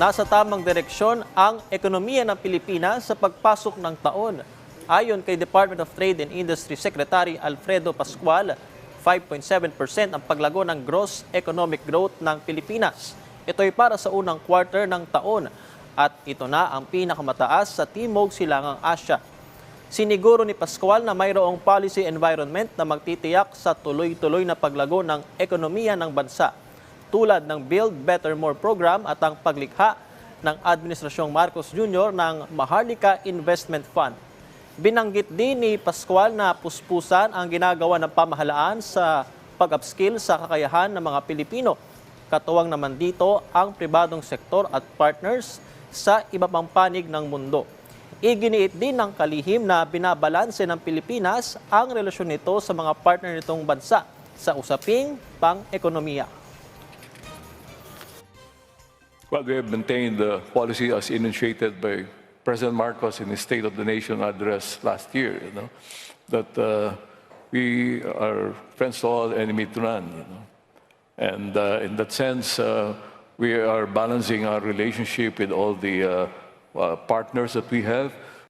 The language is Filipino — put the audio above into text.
nasa tamang direksyon ang ekonomiya ng Pilipinas sa pagpasok ng taon. Ayon kay Department of Trade and Industry Secretary Alfredo Pascual, 5.7% ang paglago ng gross economic growth ng Pilipinas. Ito ay para sa unang quarter ng taon at ito na ang pinakamataas sa Timog Silangang Asya. Siniguro ni Pascual na mayroong policy environment na magtitiyak sa tuloy-tuloy na paglago ng ekonomiya ng bansa tulad ng Build Better More program at ang paglikha ng Administrasyong Marcos Jr. ng Maharlika Investment Fund. Binanggit din ni Pascual na puspusan ang ginagawa ng pamahalaan sa pag-upskill sa kakayahan ng mga Pilipino. Katuwang naman dito ang pribadong sektor at partners sa iba pang panig ng mundo. Iginiit din ng kalihim na binabalanse ng Pilipinas ang relasyon nito sa mga partner nitong bansa sa usaping pang-ekonomiya. Well, we have maintained the policy as initiated by President Marcos in his State of the Nation address last year, you know, that uh, we are friends to all, enemy to none, you know. And uh, in that sense, uh, we are balancing our relationship with all the uh, uh, partners that we have